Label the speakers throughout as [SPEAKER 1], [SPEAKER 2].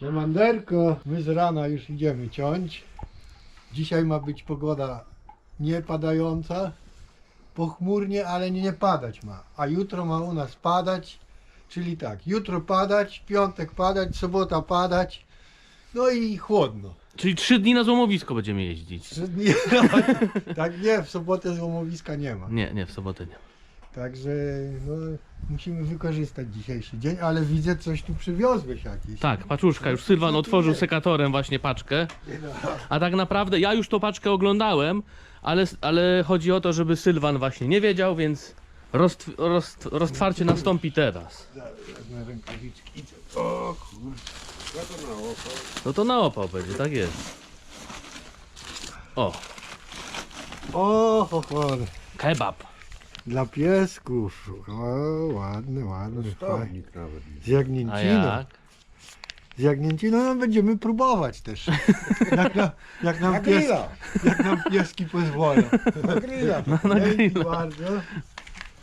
[SPEAKER 1] Siemanderko, my z rana już idziemy ciąć. Dzisiaj ma być pogoda nie padająca, pochmurnie, ale nie padać ma. A jutro ma u nas padać, czyli tak, jutro padać, piątek padać, sobota padać, no i chłodno.
[SPEAKER 2] Czyli trzy dni na złomowisko będziemy jeździć.
[SPEAKER 1] Trzy dni, tak nie, w sobotę złomowiska nie ma.
[SPEAKER 2] Nie, nie, w sobotę nie.
[SPEAKER 1] Także no, musimy wykorzystać dzisiejszy dzień, ale widzę coś tu przywiozłeś jakieś.
[SPEAKER 2] Tak, paczuszka, już Sylwan otworzył sekatorem właśnie paczkę. A tak naprawdę ja już tą paczkę oglądałem, ale, ale chodzi o to, żeby Sylwan właśnie nie wiedział, więc roztw, rozt, roztwarcie nastąpi teraz.
[SPEAKER 1] Na rękawiczki. O kurde.
[SPEAKER 2] No to na opał będzie, tak jest. O,
[SPEAKER 1] O, ho, ho.
[SPEAKER 2] kebab.
[SPEAKER 1] Dla piesków. O, ładny, ładny. fajny.
[SPEAKER 3] Stownik nawet.
[SPEAKER 1] Z
[SPEAKER 2] A
[SPEAKER 1] jagnięciną.
[SPEAKER 2] jak?
[SPEAKER 1] Z jagnięciną no, będziemy próbować też. Jak, na, jak, nam
[SPEAKER 3] Na
[SPEAKER 1] pies,
[SPEAKER 3] grilla.
[SPEAKER 1] jak nam pieski pozwolą.
[SPEAKER 3] Na grilla.
[SPEAKER 2] Na
[SPEAKER 1] Dzięki
[SPEAKER 2] grilla.
[SPEAKER 1] bardzo.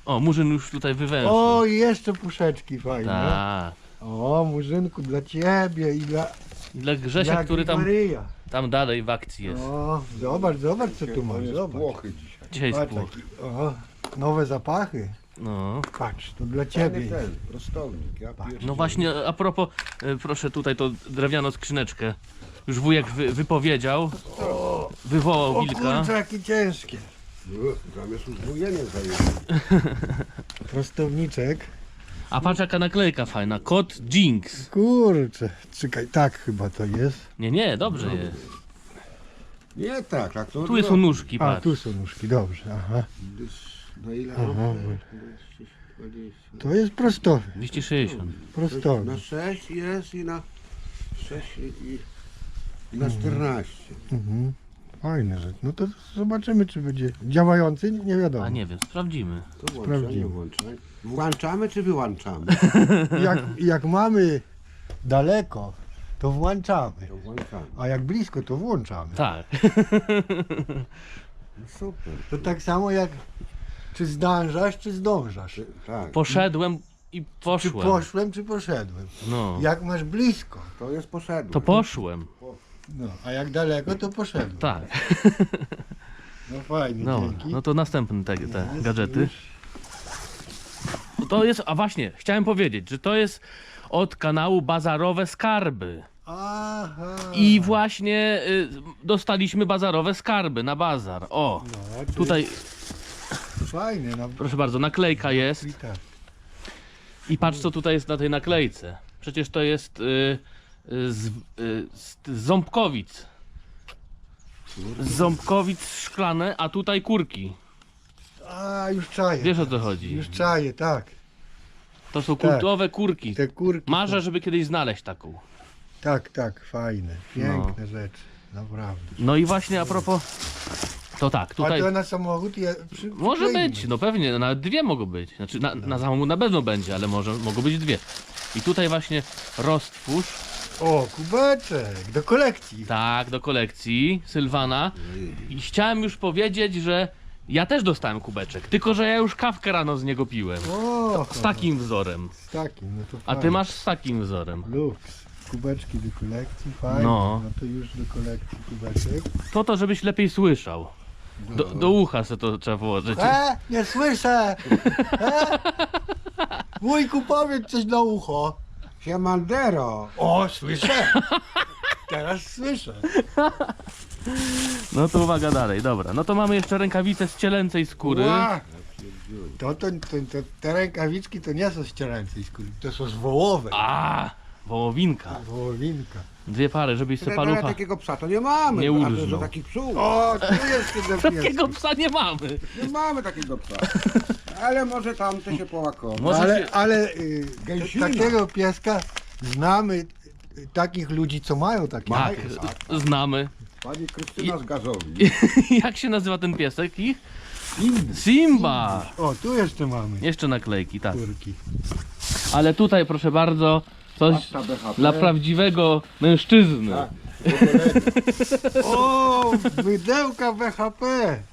[SPEAKER 2] O, Murzyn już tutaj wywęszył.
[SPEAKER 1] O, i jeszcze puszeczki fajne.
[SPEAKER 2] Tak.
[SPEAKER 1] O, murzynku dla ciebie i dla,
[SPEAKER 2] I Dla Grzesia,
[SPEAKER 1] dla
[SPEAKER 2] który tam,
[SPEAKER 1] Maryja.
[SPEAKER 2] tam dalej w akcji jest.
[SPEAKER 1] O, zobacz, zobacz co tu
[SPEAKER 3] To
[SPEAKER 1] masz,
[SPEAKER 3] jest
[SPEAKER 1] zobacz.
[SPEAKER 3] Włochy dzisiaj.
[SPEAKER 2] Dzisiaj
[SPEAKER 1] Patrz,
[SPEAKER 2] spół.
[SPEAKER 1] jaki- o, nowe zapachy.
[SPEAKER 2] No.
[SPEAKER 1] Patrz, to dla
[SPEAKER 3] Fajny
[SPEAKER 1] ciebie.
[SPEAKER 3] ten, prostownik. Ja
[SPEAKER 2] No właśnie, a propos, e, proszę tutaj tą drewnianą skrzyneczkę. Już wujek wy, wypowiedział, wywołał
[SPEAKER 1] O
[SPEAKER 2] wilka.
[SPEAKER 1] kurczę, jakie ciężkie.
[SPEAKER 3] Uch, Zamiast uzbrojenie zajęli.
[SPEAKER 1] Prostowniczek.
[SPEAKER 2] A patrz jaka naklejka fajna, kot Jinx.
[SPEAKER 1] Kurczę, czekaj, tak chyba to jest.
[SPEAKER 2] Nie, nie, dobrze jest.
[SPEAKER 3] Nie tak, tak to
[SPEAKER 2] Tu są nóżki,
[SPEAKER 1] A,
[SPEAKER 2] patrz.
[SPEAKER 1] tu są nóżki, dobrze, aha.
[SPEAKER 3] Na ile?
[SPEAKER 1] Aha,
[SPEAKER 3] 20.
[SPEAKER 1] To jest prostowy,
[SPEAKER 2] 260.
[SPEAKER 1] prostowy.
[SPEAKER 3] Na 6 jest i na 6 i, na 14.
[SPEAKER 1] Mhm. Fajne rzecz. No to zobaczymy, czy będzie działający, nie wiadomo.
[SPEAKER 2] A nie wiem, sprawdzimy.
[SPEAKER 3] To włączanie,
[SPEAKER 1] Sprawdzimy.
[SPEAKER 3] włączanie. Włączamy czy wyłączamy?
[SPEAKER 1] Jak, jak mamy daleko, to włączamy.
[SPEAKER 3] To włączamy.
[SPEAKER 1] A jak blisko, to włączamy.
[SPEAKER 2] Tak.
[SPEAKER 3] No super.
[SPEAKER 1] To tak samo jak czy zdążasz, czy zdążasz.
[SPEAKER 3] Tak.
[SPEAKER 2] Poszedłem i
[SPEAKER 1] Czy
[SPEAKER 2] poszłem.
[SPEAKER 1] poszłem, czy poszedłem.
[SPEAKER 2] No.
[SPEAKER 1] Jak masz blisko,
[SPEAKER 3] To jest poszedłem.
[SPEAKER 2] To poszłem.
[SPEAKER 1] no, a jak daleko, to poszedłem.
[SPEAKER 2] Tak.
[SPEAKER 1] No fajnie,
[SPEAKER 2] No,
[SPEAKER 1] dzięki.
[SPEAKER 2] no to następne te, te
[SPEAKER 1] Jest
[SPEAKER 2] gadżety.
[SPEAKER 1] już.
[SPEAKER 2] To jest, a właśnie, chciałem powiedzieć, że to jest od kanału Bazarowe Skarby.
[SPEAKER 1] Aha.
[SPEAKER 2] I właśnie y, dostaliśmy bazarowe skarby na bazar. O,
[SPEAKER 1] No, to
[SPEAKER 2] tutaj,
[SPEAKER 1] jest Fajne, no.
[SPEAKER 2] proszę bardzo, naklejka jest.
[SPEAKER 1] I tak.
[SPEAKER 2] I patrz co tutaj jest na tej naklejce. Przecież to jest y, y, z, y, z, z Ząbkowic. Z Ząbkowic szklane, a tutaj kurki.
[SPEAKER 1] A, już czaję.
[SPEAKER 2] Wiesz o co chodzi?
[SPEAKER 1] Już czaję, tak.
[SPEAKER 2] To są
[SPEAKER 1] Tak.
[SPEAKER 2] kultowe kurki.
[SPEAKER 1] Te kurki.
[SPEAKER 2] Marzę, żeby kiedyś znaleźć taką.
[SPEAKER 1] Tak, tak, fajne. Piękne rzeczy. Naprawdę.
[SPEAKER 2] No i właśnie a propos, to tak,
[SPEAKER 1] A
[SPEAKER 2] tutaj
[SPEAKER 1] to na samochód je, przy,
[SPEAKER 2] może
[SPEAKER 1] przykleimy.
[SPEAKER 2] być, no pewnie, nawet dwie mogą być. Znaczy na, na samochód na pewno będzie, ale może mogą być dwie. I tutaj właśnie roztwórz,
[SPEAKER 1] O, kubeczek do kolekcji.
[SPEAKER 2] tak, do kolekcji Sylwana. I chciałem już powiedzieć, że ja też dostałem kubeczek, tylko że ja już kawkę rano z niego piłem.
[SPEAKER 1] O,
[SPEAKER 2] Z takim wzorem.
[SPEAKER 1] z takim, no to
[SPEAKER 2] A ty
[SPEAKER 1] fajnie.
[SPEAKER 2] masz z takim wzorem.
[SPEAKER 1] Luks. Kubeczki do kolekcji, fajnie.
[SPEAKER 2] No.
[SPEAKER 1] No. to już do kolekcji kubeczek.
[SPEAKER 2] To to, żebyś lepiej słyszał. Do, do ucha se to trzeba włożyć.
[SPEAKER 1] E, nie słyszę! E? Wujku, powiedz coś na ucho.
[SPEAKER 3] Siemandero.
[SPEAKER 1] O, słyszę! Teraz słyszę.
[SPEAKER 2] No to uwaga dalej, dobra. No to mamy jeszcze rękawice z cielęcej skóry.
[SPEAKER 1] Ła! To, to, to, to, te rękawiczki to nie są z cielęcej skóry, to są z wołowej.
[SPEAKER 2] A, wołowinka.
[SPEAKER 1] Wołowinka.
[SPEAKER 2] Dwie pary, żebyś sobie
[SPEAKER 3] Ale
[SPEAKER 2] palucha...
[SPEAKER 3] takiego psa to nie mamy.
[SPEAKER 2] Nie
[SPEAKER 3] a to jest do takich psów.
[SPEAKER 1] O, tu jest ten
[SPEAKER 2] Takiego psa nie mamy.
[SPEAKER 3] Nie mamy takiego psa. Ale może tamte się połakować.
[SPEAKER 2] Może
[SPEAKER 1] Ale,
[SPEAKER 2] się-
[SPEAKER 1] ale y,
[SPEAKER 3] Gęsina.
[SPEAKER 1] takiego pieska znamy y, takich ludzi, co mają takie.
[SPEAKER 2] Tak, znamy.
[SPEAKER 3] Pani Krystyna z Gazowi.
[SPEAKER 2] Jak się nazywa ten piesek ich? Simba.
[SPEAKER 1] O, tu jeszcze mamy
[SPEAKER 2] Jeszcze naklejki, tak.
[SPEAKER 1] kurki.
[SPEAKER 2] Ale tutaj proszę bardzo, coś
[SPEAKER 3] Pasta BHP.
[SPEAKER 2] dla prawdziwego mężczyzny.
[SPEAKER 3] Tak.
[SPEAKER 1] O, mydełka BHP.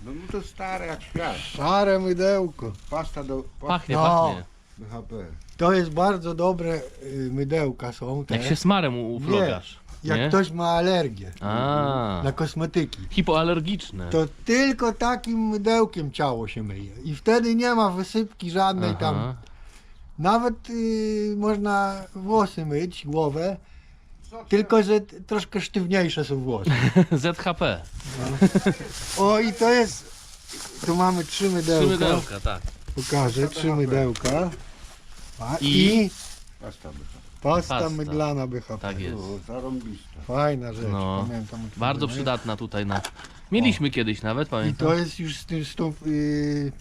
[SPEAKER 3] No no to stare jak świat.
[SPEAKER 1] Szare mydełko.
[SPEAKER 3] Pasta do pasta
[SPEAKER 2] Pachnie,
[SPEAKER 1] No.
[SPEAKER 2] pachnie.
[SPEAKER 3] BHP.
[SPEAKER 1] To jest bardzo dobre y, mydełka są te.
[SPEAKER 2] Jak się smarem u- uflogasz.
[SPEAKER 1] Jak
[SPEAKER 2] nie?
[SPEAKER 1] ktoś ma alergię
[SPEAKER 2] A,
[SPEAKER 1] na kosmetyki,
[SPEAKER 2] hipoalergiczne.
[SPEAKER 1] to tylko takim mydełkiem ciało się myje. I wtedy nie ma wysypki żadnej tam. Nawet y, można włosy myć, głowę, tylko że t- troszkę sztywniejsze są włosy.
[SPEAKER 2] ZHP.
[SPEAKER 1] O i to jest. Tu mamy trzy
[SPEAKER 2] Trzy
[SPEAKER 1] mydełka.
[SPEAKER 2] mydełka, tak.
[SPEAKER 1] Pokażę, trzy mydełka. A,
[SPEAKER 2] I?
[SPEAKER 1] I,
[SPEAKER 3] Pasta
[SPEAKER 1] pasta,
[SPEAKER 2] Pasta.
[SPEAKER 1] myglana BHP.
[SPEAKER 2] Tak jest.
[SPEAKER 3] O, zarąbiste.
[SPEAKER 1] Fajna rzecz.
[SPEAKER 2] No,
[SPEAKER 1] pamiętam.
[SPEAKER 2] Bardzo przydatna tutaj na... Mieliśmy kiedyś nawet,
[SPEAKER 1] I
[SPEAKER 2] pamiętam.
[SPEAKER 1] to jest już z, tym, z tą y,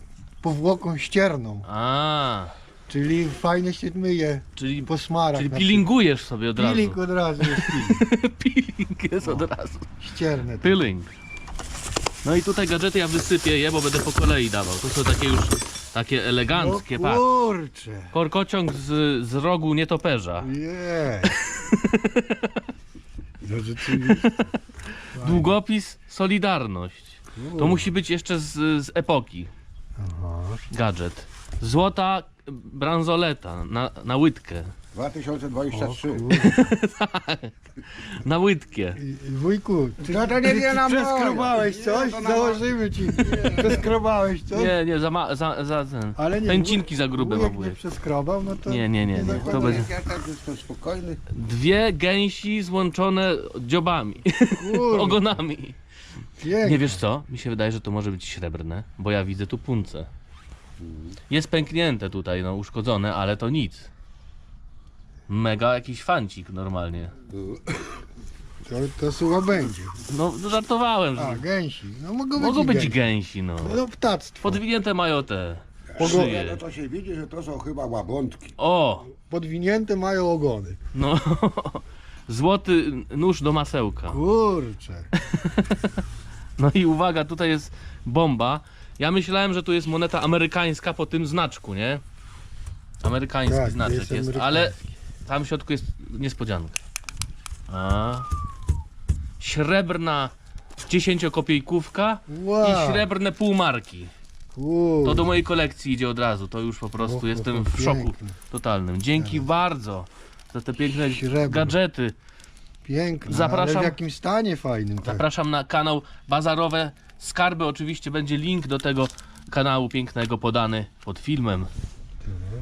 [SPEAKER 1] powłoką ścierną.
[SPEAKER 2] A,
[SPEAKER 1] Czyli fajnie się myje
[SPEAKER 2] czyli,
[SPEAKER 1] po smarach.
[SPEAKER 2] czyli
[SPEAKER 1] na
[SPEAKER 2] peelingujesz sobie od
[SPEAKER 1] przykład.
[SPEAKER 2] razu.
[SPEAKER 1] Peeling od razu jest peeling.
[SPEAKER 2] Peeling jest od razu.
[SPEAKER 1] Ścierne. to.
[SPEAKER 2] Peeling. No i tutaj gadżety ja wysypię je, bo będę po kolei dawał. To są takie już takie eleganckie, patrz.
[SPEAKER 1] kurczę.
[SPEAKER 2] Korkociąg z, z rogu nietoperza.
[SPEAKER 1] Jej. No rzeczywiście.
[SPEAKER 2] Długopis Solidarność. To musi być jeszcze z, z epoki.
[SPEAKER 1] Aha.
[SPEAKER 2] Gadżet. Złota bransoleta na, na łydkę.
[SPEAKER 3] 2023.
[SPEAKER 2] Na łydkę.
[SPEAKER 1] Wujku, ty,
[SPEAKER 3] No to nie
[SPEAKER 1] ty,
[SPEAKER 3] wie
[SPEAKER 1] ty
[SPEAKER 3] na
[SPEAKER 1] przeskrobałeś coś?
[SPEAKER 3] Nie, to na
[SPEAKER 1] Założymy ci. Przeskrobałeś coś?
[SPEAKER 2] Nie, nie, za, ma, za, za ten.
[SPEAKER 1] Ale nie,
[SPEAKER 2] Pęcinki za grube
[SPEAKER 1] wujek nie przeskrobał, no to...
[SPEAKER 2] Nie, nie, nie, nie. To będzie
[SPEAKER 3] Ja tak jestem spokojny.
[SPEAKER 2] dwie gęsi złączone dziobami,
[SPEAKER 1] Kurde,
[SPEAKER 2] ogonami.
[SPEAKER 1] pięknie.
[SPEAKER 2] Nie wiesz co? Mi się wydaje, że to może być srebrne, bo ja widzę tu punce. Jest pęknięte tutaj, no uszkodzone, ale to nic. Mega jakiś fancik normalnie.
[SPEAKER 1] To, to sucho będzie.
[SPEAKER 2] No żartowałem,
[SPEAKER 1] A,
[SPEAKER 2] że
[SPEAKER 1] gęsi. No mogą być
[SPEAKER 2] mogą
[SPEAKER 1] i
[SPEAKER 2] być
[SPEAKER 1] gęsi.
[SPEAKER 2] gęsi, no.
[SPEAKER 1] No ptactwo.
[SPEAKER 2] Podwinięte mają te
[SPEAKER 3] No
[SPEAKER 2] szyje.
[SPEAKER 3] to się widzi, że to są chyba łabątki.
[SPEAKER 2] O,
[SPEAKER 1] Podwinięte mają ogony.
[SPEAKER 2] no. Złoty nóż do masełka.
[SPEAKER 1] Kurczę.
[SPEAKER 2] No i uwaga, tutaj jest bomba. Ja myślałem, że tu jest moneta amerykańska po tym znaczku, nie? Amerykański
[SPEAKER 1] Tak,
[SPEAKER 2] znaczek
[SPEAKER 1] jest
[SPEAKER 2] jest,
[SPEAKER 1] amerykański.
[SPEAKER 2] ale tam w środku jest niespodzianka. A. Srebrna dziesięciokopiejkówka
[SPEAKER 1] Wow.
[SPEAKER 2] i srebrne półmarki.
[SPEAKER 1] Kurde.
[SPEAKER 2] To do mojej kolekcji idzie od razu, to już po prostu
[SPEAKER 1] O, o,
[SPEAKER 2] jestem
[SPEAKER 1] o,
[SPEAKER 2] w szoku
[SPEAKER 1] piękne.
[SPEAKER 2] totalnym. Dzięki bardzo za te piękne
[SPEAKER 1] Srebrne.
[SPEAKER 2] gadżety.
[SPEAKER 1] Piękne,
[SPEAKER 2] Zapraszam.
[SPEAKER 1] ale w jakim stanie fajnym. Tak.
[SPEAKER 2] Zapraszam na kanał Bazarowe Skarby. Oczywiście będzie link do tego kanału pięknego podany pod filmem.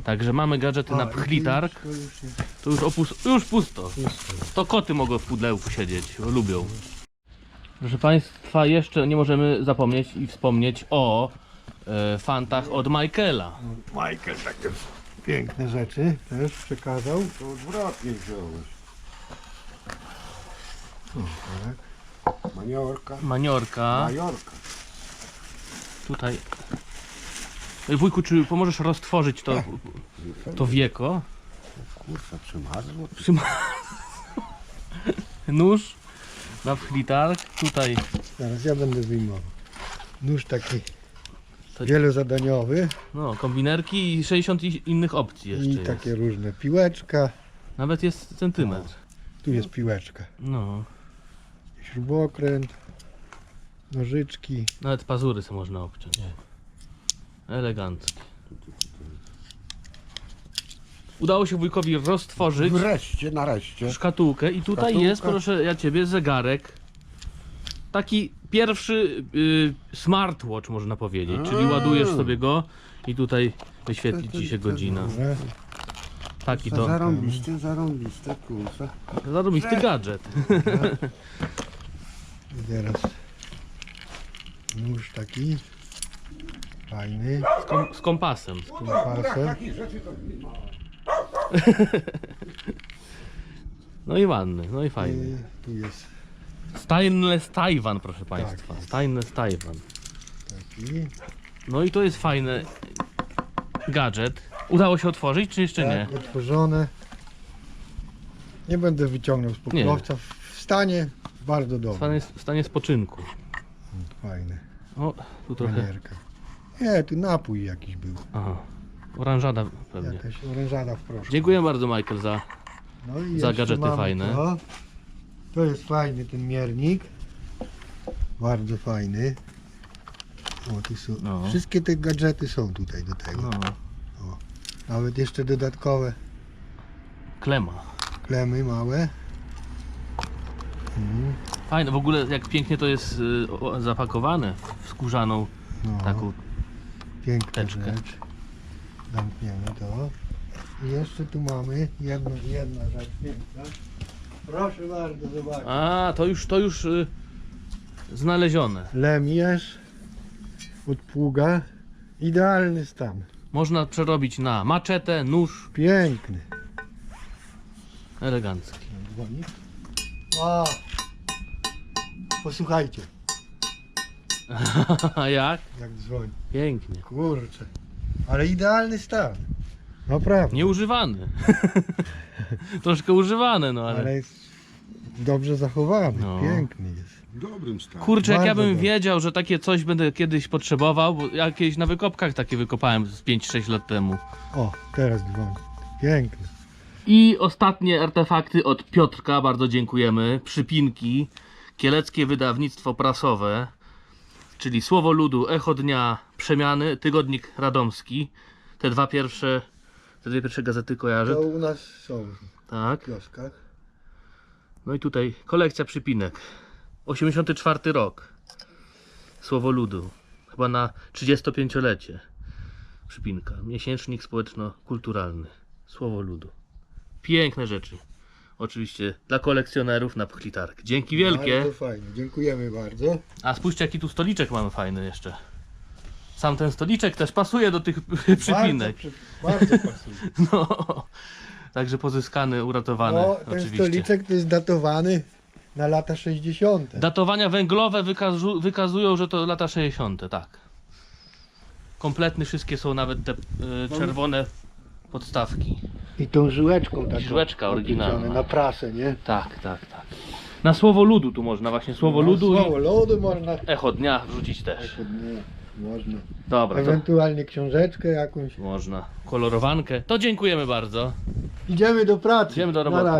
[SPEAKER 2] Także mamy gadżety na
[SPEAKER 1] A,
[SPEAKER 2] pchlitarg.
[SPEAKER 1] to już-
[SPEAKER 2] opus- już pusto.
[SPEAKER 1] pusto.
[SPEAKER 2] To koty mogą w pudełku siedzieć, bo lubią. Proszę Państwa, jeszcze nie możemy zapomnieć i wspomnieć o e, fantach od Michaela.
[SPEAKER 1] Michael takie piękne rzeczy też przekazał.
[SPEAKER 3] To odwrotnie wziąłeś.
[SPEAKER 1] tak.
[SPEAKER 3] Maniorka.
[SPEAKER 2] Maniorka.
[SPEAKER 3] Majorka.
[SPEAKER 2] Tutaj. Wujku, czy pomożesz roztworzyć to, to wieko?
[SPEAKER 3] Kurwa, przymarzło.
[SPEAKER 2] Nóż na pchlitarg. Tutaj
[SPEAKER 1] Zaraz ja będę wyjmował. Nóż taki
[SPEAKER 2] To-
[SPEAKER 1] wielozadaniowy
[SPEAKER 2] no, kombinerki i 60 i- innych opcji jeszcze
[SPEAKER 1] i
[SPEAKER 2] jest.
[SPEAKER 1] takie różne. Piłeczka.
[SPEAKER 2] Nawet jest centymetr.
[SPEAKER 1] Tu jest piłeczka.
[SPEAKER 2] No,
[SPEAKER 1] Śrubokręt. Nożyczki.
[SPEAKER 2] nawet pazury sobie można obciąć. Eleganckie. Udało się wujkowi roztworzyć
[SPEAKER 3] Wreszcie, nareszcie.
[SPEAKER 2] szkatułkę i tutaj
[SPEAKER 3] Szkatułka.
[SPEAKER 2] jest, proszę ja ciebie, zegarek. Taki pierwszy y, smartwatch można powiedzieć, czyli
[SPEAKER 3] A.
[SPEAKER 2] ładujesz sobie go i tutaj wyświetli ci się godzina.
[SPEAKER 1] Dobra.
[SPEAKER 2] Taki
[SPEAKER 3] To
[SPEAKER 2] to
[SPEAKER 3] zarąbiste, zarąbiste, kurwa.
[SPEAKER 2] zarobisty gadżet.
[SPEAKER 1] I teraz nóż taki fajny.
[SPEAKER 2] Z, kom, z kompasem.
[SPEAKER 1] Z kompasem.
[SPEAKER 3] Nie.
[SPEAKER 2] No i ładny, no i fajny.
[SPEAKER 1] I tu jest
[SPEAKER 2] Stainless Taiwan, proszę Państwa.
[SPEAKER 1] jest.
[SPEAKER 2] Stainless Taiwan.
[SPEAKER 1] taki.
[SPEAKER 2] No i to jest fajny gadżet. Udało się otworzyć, czy jeszcze nie?
[SPEAKER 1] Tak, otworzone. Nie będę wyciągnął z pokrowca. W stanie bardzo
[SPEAKER 2] W
[SPEAKER 1] dobrym.
[SPEAKER 2] stanie, w stanie spoczynku.
[SPEAKER 1] Fajny.
[SPEAKER 2] O, tu trochę.
[SPEAKER 1] Manierka. Nie, tu napój jakiś był.
[SPEAKER 2] Aha. Oranżada pewnie.
[SPEAKER 1] Jakaś orężada w proszku.
[SPEAKER 2] Dziękuję bardzo Michael za.
[SPEAKER 1] No i
[SPEAKER 2] za
[SPEAKER 1] jeszcze
[SPEAKER 2] gadżety
[SPEAKER 1] mamy
[SPEAKER 2] fajne.
[SPEAKER 1] To. to jest fajny ten miernik. Bardzo fajny. O, tu są,
[SPEAKER 2] No.
[SPEAKER 1] Wszystkie te gadżety są tutaj do tego.
[SPEAKER 2] No.
[SPEAKER 1] Nawet jeszcze dodatkowe
[SPEAKER 2] Klema.
[SPEAKER 1] klemy małe.
[SPEAKER 2] Fajne, w ogóle jak pięknie to jest y, o- zapakowane w skórzaną
[SPEAKER 1] No,
[SPEAKER 2] taką.
[SPEAKER 1] piękna
[SPEAKER 2] teczkę.
[SPEAKER 1] rzecz. Zamkniemy to. I jeszcze tu mamy jedno, jedna rzecz piękna. Proszę bardzo, zobaczcie.
[SPEAKER 2] A, to już, to już y, znalezione.
[SPEAKER 1] Lemierz od pługa. Idealny stan.
[SPEAKER 2] Można przerobić na maczetę, nóż,
[SPEAKER 1] Piękny.
[SPEAKER 2] elegancki.
[SPEAKER 1] Dzwoni. O! Posłuchajcie,
[SPEAKER 2] A jak?
[SPEAKER 1] jak dzwoni.
[SPEAKER 2] Pięknie.
[SPEAKER 1] Kurczę. Ale idealny stan. Naprawdę.
[SPEAKER 2] Nieużywany. Troszkę używane, no ale.
[SPEAKER 1] Ale jest dobrze zachowany.
[SPEAKER 2] No.
[SPEAKER 1] Piękny jest.
[SPEAKER 3] W dobrym stanie.
[SPEAKER 2] Kurczę, jak ja
[SPEAKER 1] Bardzo
[SPEAKER 2] bym
[SPEAKER 1] dobrze.
[SPEAKER 2] wiedział, że takie coś będę kiedyś potrzebował, bo jakieś na wykopkach takie wykopałem z 5-6 lat temu.
[SPEAKER 1] O, teraz dzwoni. Piękny.
[SPEAKER 2] I ostatnie artefakty od Piotrka, bardzo dziękujemy. Przypinki, kieleckie wydawnictwo prasowe, czyli Słowo Ludu, Echo Dnia, Przemiany, Tygodnik Radomski. Te dwa pierwsze, te dwie pierwsze gazety kojarzę.
[SPEAKER 1] To u nas są w
[SPEAKER 2] Tak.
[SPEAKER 1] kioskach.
[SPEAKER 2] No i tutaj kolekcja przypinek. 84 rok. Słowo Ludu. Chyba na 35-lecie. Przypinka. Miesięcznik społeczno-kulturalny. Słowo Ludu. Piękne rzeczy. Oczywiście dla kolekcjonerów na pchlitark. Dzięki wielkie.
[SPEAKER 1] Bardzo fajnie. Dziękujemy bardzo.
[SPEAKER 2] A spójrzcie jaki tu stoliczek mamy fajny jeszcze. Sam ten stoliczek też pasuje do tych przypinek.
[SPEAKER 1] Bardzo, bardzo pasuje.
[SPEAKER 2] No. Także pozyskany, uratowany
[SPEAKER 1] No, ten
[SPEAKER 2] oczywiście.
[SPEAKER 1] stoliczek to jest datowany na lata 60.
[SPEAKER 2] Datowania węglowe wykazu, wykazują, że to lata 60. Tak. Kompletny, wszystkie są nawet te y, czerwone podstawki.
[SPEAKER 1] I tą żyłeczką taką.
[SPEAKER 2] Żyłeczka oryginalna.
[SPEAKER 1] Na prasę, nie?
[SPEAKER 2] Tak, tak, tak. Na słowo ludu tu można, właśnie słowo ludu
[SPEAKER 1] Słowo
[SPEAKER 2] i
[SPEAKER 1] lodu można.
[SPEAKER 2] echo dnia wrzucić też.
[SPEAKER 1] Nie, można.
[SPEAKER 2] Dobra, to
[SPEAKER 1] Ewentualnie książeczkę jakąś.
[SPEAKER 2] można. Kolorowankę. To dziękujemy bardzo.
[SPEAKER 1] Idziemy do pracy.
[SPEAKER 2] Idziemy do
[SPEAKER 1] Na
[SPEAKER 2] roboty.
[SPEAKER 1] razie.